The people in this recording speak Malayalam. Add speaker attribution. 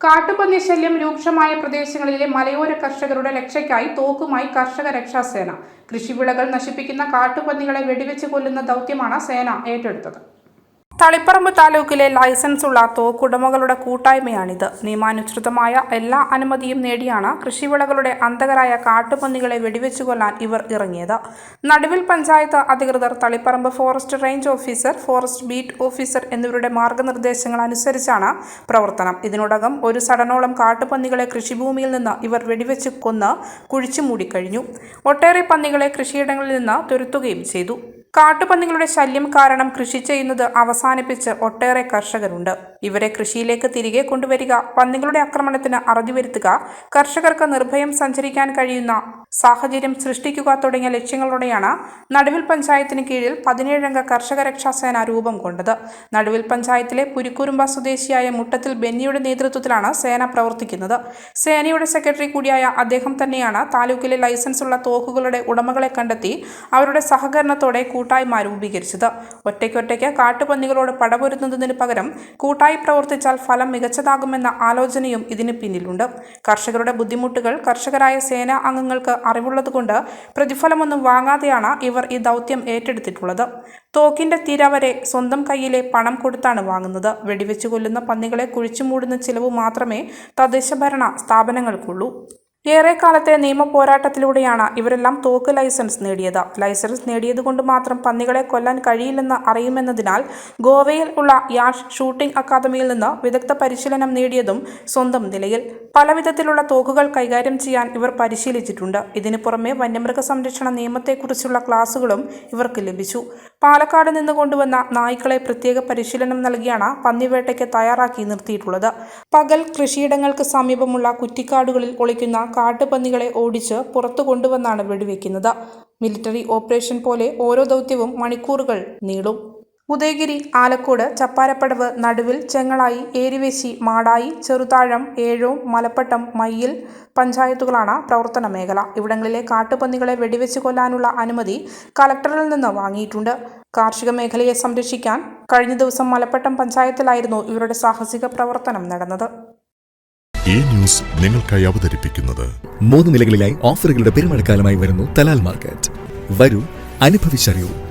Speaker 1: കാട്ടുപന്നി ശല്യം രൂക്ഷമായ പ്രദേശങ്ങളിലെ മലയോര കർഷകരുടെ രക്ഷയ്ക്കായി തോക്കുമായി കർഷക രക്ഷാസേന. കൃഷിവിളകൾ നശിപ്പിക്കുന്ന കാട്ടുപന്നികളെ വെടിവെച്ച് കൊല്ലുന്ന ദൗത്യമാണ് സേന ഏറ്റെടുത്തത്. തളിപ്പറമ്പ് താലൂക്കിലെ ലൈസൻസ് ഉള്ള തോക്കുടമകളുടെ കൂട്ടായ്മയാണിത്. നിയമാനുസൃതമായ എല്ലാ അനുമതിയും നേടിയാണ് കൃഷിവിളകളുടെ അന്തകരായ കാട്ടുപന്നികളെ വെടിവെച്ചു കൊല്ലാൻ ഇവർ ഇറങ്ങിയത്. നടുവിൽ പഞ്ചായത്ത് അധികൃതർ Taliparamba forest range officer forest beat officer എന്നിവരുടെ മാർഗനിർദ്ദേശങ്ങൾ അനുസരിച്ചാണ് പ്രവർത്തനം. ഇതിനോടകം ഒരു സടനോളം കാട്ടുപന്നികളെ കൃഷിഭൂമിയിൽ നിന്ന് ഇവർ വെടിവെച്ച് കൊന്ന് കുഴിച്ചു മൂടിക്കഴിഞ്ഞു. ഒട്ടേറെ പന്നികളെ കൃഷിയിടങ്ങളിൽ നിന്ന് തുരുത്തുകയും ചെയ്തു. കാട്ടുപന്നികളുടെ ശല്യം കാരണം കൃഷി ചെയ്യുന്നത് അവസാനിപ്പിച്ച് ഒട്ടേറെ കർഷകരുണ്ട്. ഇവരെ കൃഷിയിലേക്ക് തിരികെ കൊണ്ടുവരിക പന്നികളുടെ ആക്രമണത്തിന് അറുതി വരുത്തുക കർഷകർക്ക് നിർഭയം സഞ്ചരിക്കാൻ കഴിയുന്ന സാഹചര്യം സൃഷ്ടിക്കുക തുടങ്ങിയ ലക്ഷ്യങ്ങളോടെയാണ് നടുവിൽ പഞ്ചായത്തിന് കീഴിൽ പതിനേഴംഗ കർഷക രക്ഷാസേന രൂപം കൊണ്ടത്. നടുവിൽ പഞ്ചായത്തിലെ പുരിക്കുരുമ്പ സ്വദേശിയായ മുട്ടത്തിൽ ബെന്നിയുടെ നേതൃത്വത്തിലാണ് സേന പ്രവർത്തിക്കുന്നത്. സേനയുടെ സെക്രട്ടറി കൂടിയായ അദ്ദേഹം തന്നെയാണ് താലൂക്കിലെ ലൈസൻസ് ഉള്ള തോക്കുകളുടെ ഉടമകളെ കണ്ടെത്തി അവരുടെ സഹകരണത്തോടെ കൂട്ടായ്മ രൂപീകരിച്ചത്. ഒറ്റയ്ക്കൊറ്റയ്ക്ക് കാട്ടുപന്നികളോട് പടപൊരുത്തുന്നതിന് പകരം കൂട്ടായി പ്രവർത്തിച്ചാൽ ഫലം മികച്ചതാകുമെന്ന ആലോചനയും ഇതിന് പിന്നിലുണ്ട്. കർഷകരുടെ ബുദ്ധിമുട്ടുകൾ കർഷകരായ സേനാ അംഗങ്ങൾക്ക് അറിവുള്ളതുകൊണ്ട് പ്രതിഫലമൊന്നും വാങ്ങാതെയാണ് ഇവർ ഈ ദൗത്യം ഏറ്റെടുത്തിട്ടുള്ളത്. തോക്കിന്റെ തിര വരെ സ്വന്തം കയ്യിലെ പണം കൊടുത്താണ് വാങ്ങുന്നത്. വെടിവെച്ച് കൊല്ലുന്ന പന്നികളെ കുഴിച്ചു മൂടുന്ന ചിലവ് മാത്രമേ തദ്ദേശഭരണ സ്ഥാപനങ്ങൾക്കുള്ളൂ. ഏറെക്കാലത്തെ നിയമ പോരാട്ടത്തിലൂടെയാണ് ഇവരെല്ലാം തോക്ക് ലൈസൻസ് നേടിയത്. ലൈസൻസ് നേടിയതുകൊണ്ട് മാത്രം പന്നികളെ കൊല്ലാൻ കഴിയില്ലെന്ന് അറിയുമെന്നതിനാൽ ഗോവയിൽ ഉള്ള യാഷ് ഷൂട്ടിംഗ് അക്കാദമിയിൽ നിന്ന് വിദഗ്ധ പരിശീലനം നേടിയതും സ്വന്തം നിലയിൽ. പലവിധത്തിലുള്ള തോക്കുകൾ കൈകാര്യം ചെയ്യാൻ ഇവർ പരിശീലിച്ചിട്ടുണ്ട്. ഇതിനു പുറമെ വന്യമൃഗ സംരക്ഷണ നിയമത്തെക്കുറിച്ചുള്ള ക്ലാസുകളും ഇവർക്ക് ലഭിച്ചു. പാലക്കാട് നിന്ന് കൊണ്ടുവന്ന നായ്ക്കളെ പ്രത്യേക പരിശീലനം നൽകിയാണ് പന്നിവേട്ടയ്ക്ക് തയ്യാറാക്കി നിർത്തിയിട്ടുള്ളത്. പകൽ കൃഷിയിടങ്ങൾക്ക് സമീപമുള്ള കുറ്റിക്കാടുകളിൽ ഒളിക്കുന്ന കാട്ടുപന്നികളെ ഓടിച്ച് പുറത്തു കൊണ്ടുവന്നാണ് വെടിവെക്കുന്നത്. മിലിറ്ററി ഓപ്പറേഷൻ പോലെ ഓരോ ദൗത്യവും മണിക്കൂറുകൾ നീളും. ഉദയഗിരി ആലക്കോട് ചപ്പാരപ്പടവ് നടുവിൽ ചെങ്ങളായി ഏരിവേശി മാടായി ചെറുതാഴം ഏഴോം മലപ്പട്ടം മയ്യിൽ പഞ്ചായത്തുകളാണ് പ്രവർത്തന മേഖല. ഇവിടങ്ങളിലെ കാട്ടുപന്നികളെ വെടിവെച്ച് കൊല്ലാനുള്ള അനുമതി കലക്ടറിൽ നിന്ന് വാങ്ങിയിട്ടുണ്ട്. കാർഷിക മേഖലയെ സംരക്ഷിക്കാൻ കഴിഞ്ഞ ദിവസം മലപ്പട്ടം പഞ്ചായത്തിലായിരുന്നു ഇവരുടെ സാഹസിക പ്രവർത്തനം നടന്നത്.
Speaker 2: ഈ ന്യൂസ് നിങ്ങൾക്കായി അവതരിപ്പിക്കുന്നത്
Speaker 3: മൂന്ന് നിലകളിലായി ഓഫറുകളുടെ പെരുമഴക്കാലമായി വരുന്നു തലാൽ മാർക്കറ്റ്. വരൂ അനുഭവിച്ചറിയൂ.